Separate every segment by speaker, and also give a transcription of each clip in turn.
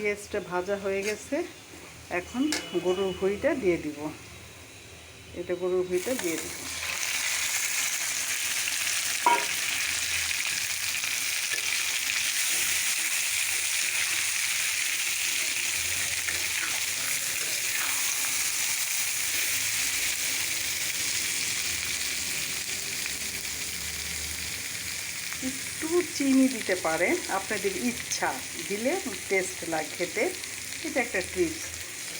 Speaker 1: পেঁয়াজটা ভাজা হয়ে গেছে এখন গরুর ভুঁড়িটা দিয়ে দিব। এটা গরুর ভুঁড়িটা দিয়ে দিব। একটু চিনি দিতে পারেন, আপনাদের ইচ্ছা দিলে টেস্ট লাগে খেতে, এটা একটা ট্রিপস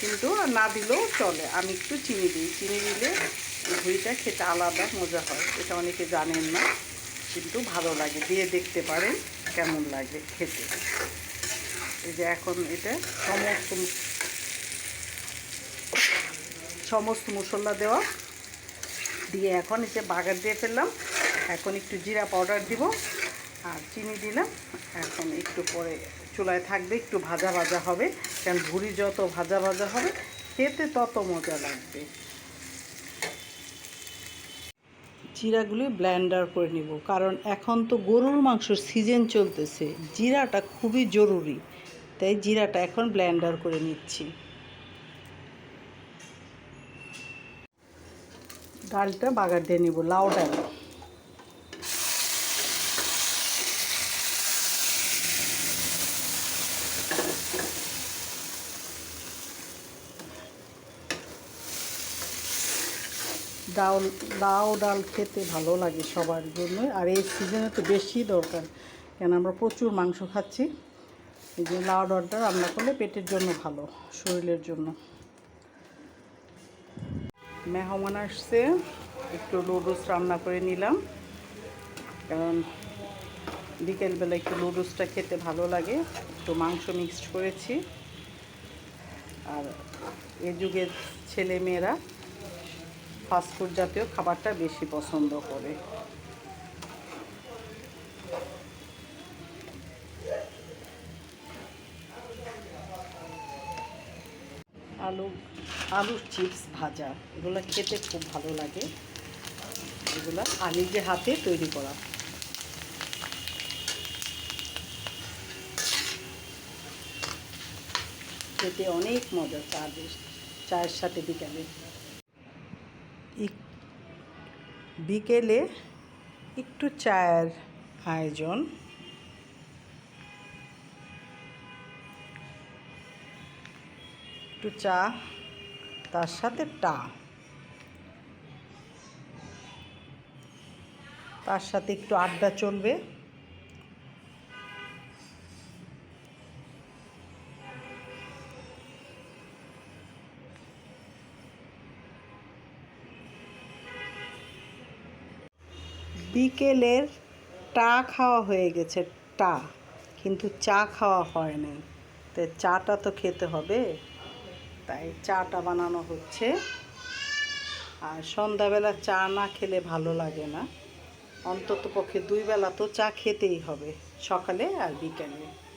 Speaker 1: কিন্তু না দিলেও চলে, আমি একটু চিনি দিই। চিনি দিলে ঘুড়িটা খেতে আলাদা, মজা হয়, এটা অনেকে জানেন না, কিন্তু ভালো লাগে, দিয়ে দেখতে পারেন কেমন লাগে খেতে। এই যে এখন এটা সমস্ত সমস্ত মশলা দেওয়া, দিয়ে এখন যে বাগার দিয়ে ফেললাম, এখন একটু জিরা পাউডার দিব আর চিনি দিলাম এখন একটু পরে চুলায় থাকবে, একটু ভাজা ভাজা হবে। কারণ ভুড়ি যত ভাজা ভাজা হবে, খেতে তত মজা লাগবে। জিরাগুলি ব্লেন্ডার করে নিব, কারণ এখন তো গরুর মাংসর সিজন চলতেছে। জিরাটা খুবই জরুরি, তাই জিরাটা এখন ব্লেন্ডার করে নিচ্ছি। ডালটা বাগার দিয়ে নিব, লাউ ডাল। ডাল, লাউ ডাল খেতে ভালো লাগে সবার জন্য আর এই সিজনে তো বেশি দরকার, কেন আমরা প্রচুর মাংস খাচ্ছি। এই যে লাউ ডালটা রান্না করলে পেটের জন্য ভালো, শরীরের জন্য। মেহমান আসছে, একটু নুডলস রান্না করে নিলাম। কারণ বিকেলবেলা একটু নুডলসটা খেতে ভালো লাগে, একটু মাংস মিক্সড করেছি। আর এ যুগের ছেলে মেয়েরা ফাস্টফুড জাতীয় খাবারটা বেশি পছন্দ করে। আলু আলুর চিপস ভাজা, এগুলো খেতে খুব ভালো লাগে। এগুলো আমি যে হাতে তৈরি করা। খেতে অনেক মজা চা চায়ের সাথে বিকালে। বিকেলে একটু চায়ের আয়োজন। একটু চা তার সাথে টা। তার সাথে একটু আড্ডা চলবে। বিকেলের টা খাওয়া হয়ে গেছে, টা। কিন্তু চা খাওয়া হয় নাই। তো চাটা তো খেতে হবে। তাই চাটা বানানো হচ্ছে। আর সন্ধ্যাবেলা চা না খেলে ভালো লাগে না। অন্তত পক্ষে দুই বেলা তো চা খেতেই হবে, সকালে আর বিকেলে।